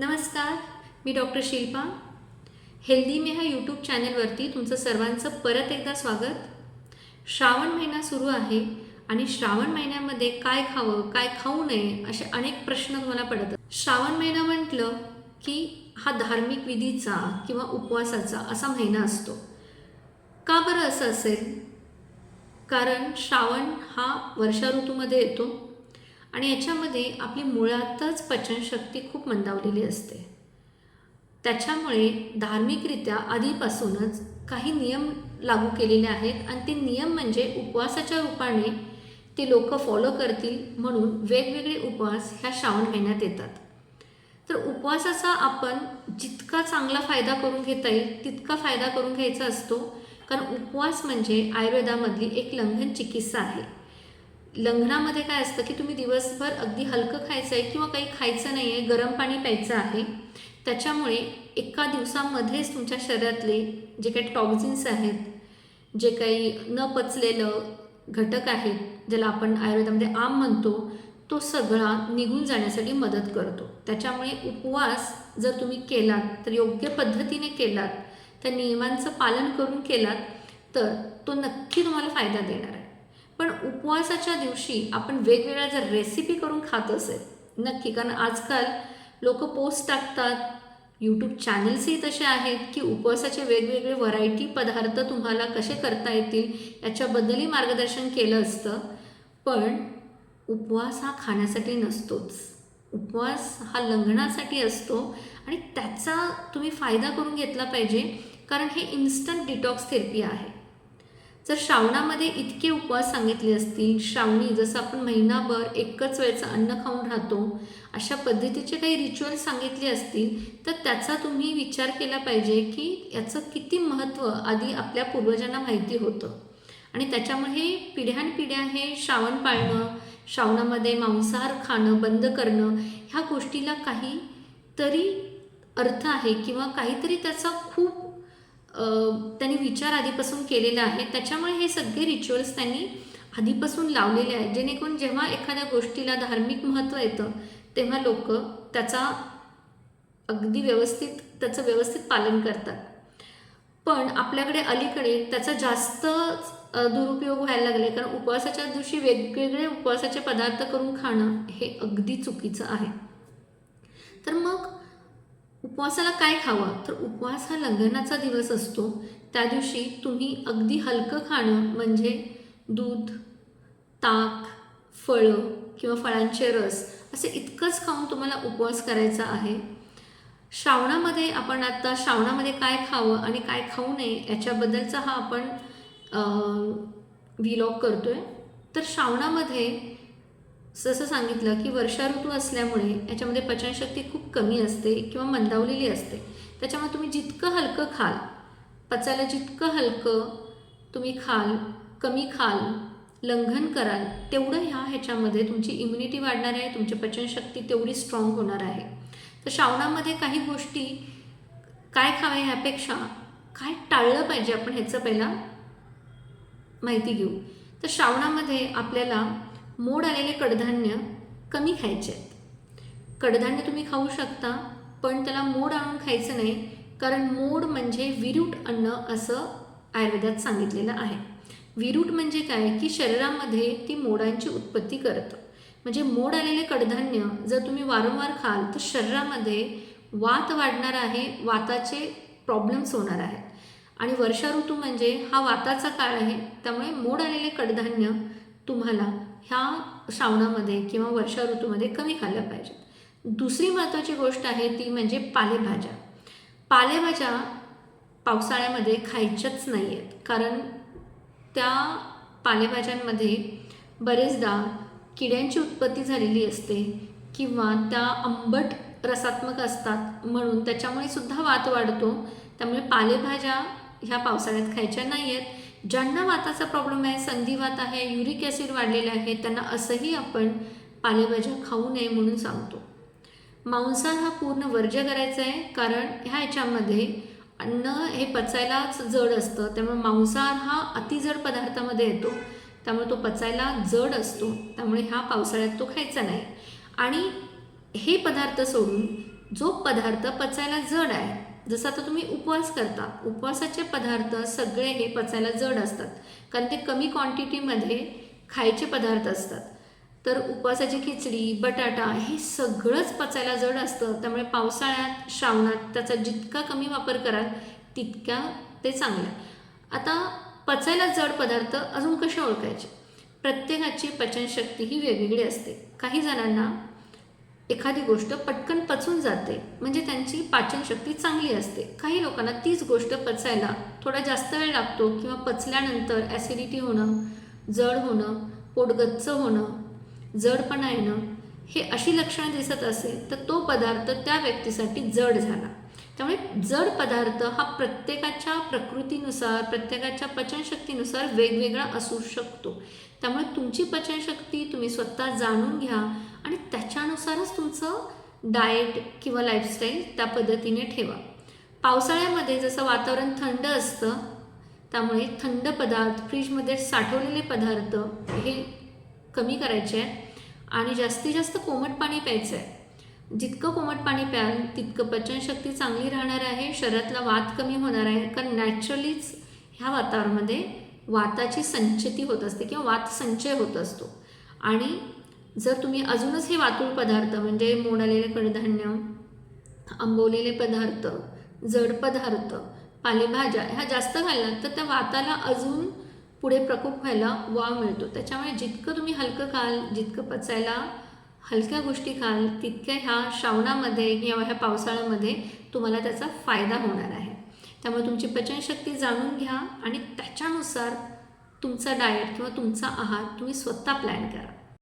नमस्कार मी doctor Shilpa. Healthy me ह्या यूट्यूब चॅनलवरती तुमचं सर्वांचं परत एकदा स्वागत. श्रावण महिना सुरू आहे आणि श्रावण महिन्यामध्ये काय खावं काय खाऊ नये असे अनेक प्रश्न तुम्हाला पडत श्रावण महिना म्हटलं की हा धार्मिक विधीचा किंवा उपवासाचा असा महिना असतो. का बरं असं असेल? कारण श्रावण हा वर्षा ऋतूमध्ये येतो. आणि याच्यामध्ये आपली मुळातच पचनशक्ती खूप मंदावलेली असते. त्याच्यामुळे धार्मिकरित्या आधीपासूनच काही नियम लागू केलेले आहेत आणि ते नियम म्हणजे उपवासाच्या रूपाने ते लोक फॉलो करतील म्हणून वेगवेगळे उपवास ह्या श्रावण महिन्यात येतात. तर उपवासाचा आपण जितका चांगला फायदा करून घेता येईल तितका फायदा करून घ्यायचा असतो कारण उपवास म्हणजे आयुर्वेदामधली एक लंघन चिकित्सा आहे. लंघनामध्ये काय असतं की तुम्ही दिवसभर अगदी हलकं खायचं आहे किंवा काही खायचं नाही आहे गरम पाणी प्यायचं आहे त्याच्यामुळे एका दिवसामध्येच तुमच्या शरीरातले जे काही टॉक्झिन्स आहेत जे काही न पचलेलं घटक आहेत ज्याला आपण आयुर्वेदामध्ये आम म्हणतो तो सगळा निघून जाण्यासाठी मदत करतो. त्याच्यामुळे उपवास जर तुम्ही केलात तर योग्य पद्धतीने केलात त्या नियमांचं पालन करून केलात तर तो नक्की तुम्हाला फायदा देणार आहे. पण उपवासाच्या दिवशी आपण वेगवेगळ्या जर रेसिपी करून खात असेल नक्की. कारण आजकाल लोक पोस्ट टाकतात यूट्यूब चॅनल्सही तसे आहेत की उपवासाचे वेगवेगळे व्हरायटी पदार्थ तुम्हाला कसे करता येतील याच्याबद्दलही मार्गदर्शन केलं असतं. पण उपवास हा खाण्यासाठी नसतोच. उपवास हा लंघनासाठी असतो आणि त्याचा तुम्ही फायदा करून घेतला पाहिजे कारण हे इन्स्टंट डिटॉक्स थेरपी आहे. जर श्रावणामध्ये इतके उपवास सांगितले असतील श्रावणी जसं आपण महिनाभर एकच वेळचं अन्न खाऊन राहतो अशा पद्धतीचे काही रिच्युअल सांगितले असतील तर त्याचा तुम्ही विचार केला पाहिजे की याचं किती महत्त्व आधी आपल्या पूर्वजांना माहिती होतं. आणि त्याच्यामुळे पिढ्यानपिढ्या हे श्रावण पाळणं श्रावणामध्ये मांसाहार खाणं बंद करणं ह्या गोष्टीला काही तरी अर्थ आहे किंवा काहीतरी त्याचा खूप त्यांनी विचार आधीपासून केलेला आहे. त्याच्यामुळे हे सगळे रिच्युअल्स त्यांनी आधीपासून लावलेले आहेत. जेणेकरून जेव्हा एखाद्या गोष्टीला धार्मिक महत्त्व येतं तेव्हा लोक त्याचा अगदी व्यवस्थित त्याचं व्यवस्थित पालन करतात. पण आपल्याकडे अलीकडे त्याचा जास्त दुरुपयोग व्हायला लागले कारण उपवासाच्या दिवशी वेगवेगळे उपवासाचे पदार्थ करून खाणं हे अगदी चुकीचं आहे. तर मग उपवासाला काय खावं? तर उपवास हा लंघनाचा दिवस असतो. त्या दिवशी तुम्ही अगदी हलकं खाणं म्हणजे दूध ताक फळं किंवा फळांचे रस असे इतकंच खाऊन तुम्हाला उपवास करायचा आहे. श्रावणामध्ये आपण आता श्रावणामध्ये काय खावं आणि काय खाऊ नये याच्याबद्दलचा हा आपण व्हिलॉग करतो आहे तर श्रावणामध्ये जसं सांगितलं की वर्षा ऋतू असल्यामुळे याच्यामध्ये पचनशक्ती खूप कमी असते किंवा मंदावलेली असते. त्याच्यामुळे तुम्ही जितकं हलकं खाल पचायला जितकं हलकं तुम्ही खाल कमी खाल लंघन कराल तेवढं ह्या ह्याच्यामध्ये तुमची इम्युनिटी वाढणार आहे तुमची पचनशक्ती तेवढी स्ट्रॉंग होणार आहे. तर श्रावणामध्ये काही गोष्टी काय खाव्या ह्यापेक्षा काय टाळलं पाहिजे आपण ह्याचं पहिला माहिती घेऊ. तर श्रावणामध्ये आपल्याला मोड आलेले कडधान्य कमी खायचे आहेत. कडधान्य तुम्ही खाऊ शकता पण त्याला मोड आणून खायचं नाही कारण मोड म्हणजे विरूट अन्न असं आयुर्वेदात सांगितलेलं आहे. विरूट म्हणजे काय? की शरीरामध्ये ती मोडांची उत्पत्ती करतं. म्हणजे मोड आलेले कडधान्य जर तुम्ही वारंवार खाल तर शरीरामध्ये वात वाढणार आहे वाताचे प्रॉब्लेम्स होणार आहेत. आणि वर्षा ऋतू म्हणजे हा वाताचा काळ आहे त्यामुळे मोड आलेले कडधान्य तुम्हाला ह्या श्रावणामध्ये किंवा वर्षा ऋतूमध्ये कमी खाल्ल्या पाहिजेत. दुसरी महत्त्वाची गोष्ट आहे ती म्हणजे पालेभाज्या. पालेभाज्या पावसाळ्यामध्ये खायच्याच नाही आहेत कारण त्या पालेभाज्यांमध्ये बरेचदा किड्यांची उत्पत्ती झालेली असते किंवा त्या आंबट रसात्मक असतात म्हणून त्याच्यामुळे सुद्धा वात वाढतो. त्यामुळे पालेभाज्या ह्या पावसाळ्यात खायच्या नाही आहेत ज्यांना वाताचा प्रॉब्लेम आहे संधिवात आहे युरिक ॲसिड वाढलेलं आहे त्यांना असंही आपण पालेभाज्या खाऊ नये म्हणून सांगतो. मांसाहार हा पूर्ण वर्ज्य करायचा आहे कारण ह्या ह्याच्यामध्ये अन्न हे पचायलाच जड असतं त्यामुळे मांसाहार हा अतिजड पदार्थामध्ये येतो त्यामुळे तो पचायला जड असतो त्यामुळे ह्या पावसाळ्यात तो खायचा नाही. आणि हे पदार्थ सोडून जो पदार्थ पचायला जड आहे जसं आता तुम्ही उपवास करता उपवासाचे पदार्थ सगळे हे पचायला जड असतात. कारण ते कमी क्वांटिटीमध्ये खायचे पदार्थ असतात. तर उपवासाची खिचडी बटाटा हे सगळंच पचायला जड असतं. त्यामुळे पावसाळ्यात श्रावणात त्याचा जितका कमी वापर कराल तितक्या ते चांगलं आहे. आता पचायला जड पदार्थ अजून कसे ओळखायचे? प्रत्येकाची पचनशक्ती ही वेगवेगळी असते. काही जणांना एखादी गोष्ट पटकन पचून जाते म्हणजे त्यांची पाचनशक्ती चांगली असते. काही लोकांना तीच गोष्ट पचायला थोडा जास्त वेळ लागतो किंवा पचल्यानंतर ॲसिडिटी होणं जड होणं पोटगच्च होणं जडपणा येणं हे अशी लक्षणं दिसत असेल तर तो पदार्थ त्या व्यक्तीसाठी जड झाला. त्यामुळे जड पदार्थ हा प्रत्येकाच्या प्रकृतीनुसार प्रत्येकाच्या पचनशक्तीनुसार वेगवेगळा असू शकतो. त्यामुळे तुमची पचनशक्ती तुम्ही स्वतः जाणून घ्या आणि त्याच्यानुसारच तुमचं डाएट किंवा लाईफस्टाईल त्या पद्धतीने ठेवा. पावसाळ्यामध्ये जसं वातावरण थंड असतं त्यामुळे थंड पदार्थ फ्रीजमध्ये साठवलेले पदार्थ हे कमी करायचे आहे आणि जास्तीत जास्त कोमट पाणी प्यायचं आहे. जितकं कोमट पाणी प्याल तितकं पचनशक्ती चांगली राहणार आहे शरीरातला वात कमी होणार आहे कारण नॅचरलीच ह्या वातावरणामध्ये वाताची संचती होत असते किंवा वात संचय होत असतो. आणि जर तुम्ही अजूनच हे वातूळ पदार्थ म्हणजे मोडालेले कडधान्य आंबवलेले पदार्थ जड पदार्थ पालेभाज्या ह्या जास्त खाल्लात तर त्या वाताला अजून पुढे प्रकोप व्हायला वाव मिळतो. त्याच्यामुळे जितकं तुम्ही हलकं खाल जितकं पचायला हलक्या गोष्टी खाल तितक्या ह्या श्रावणामध्ये किंवा ह्या पावसाळ्यामध्ये तुम्हाला त्याचा फायदा होणार आहे. त्यामुळे तुमची पचनशक्ती जाणून घ्या आणि त्याच्यानुसार तुमचा डाएट किंवा तुमचा आहार तुम्ही स्वतः प्लॅन करा.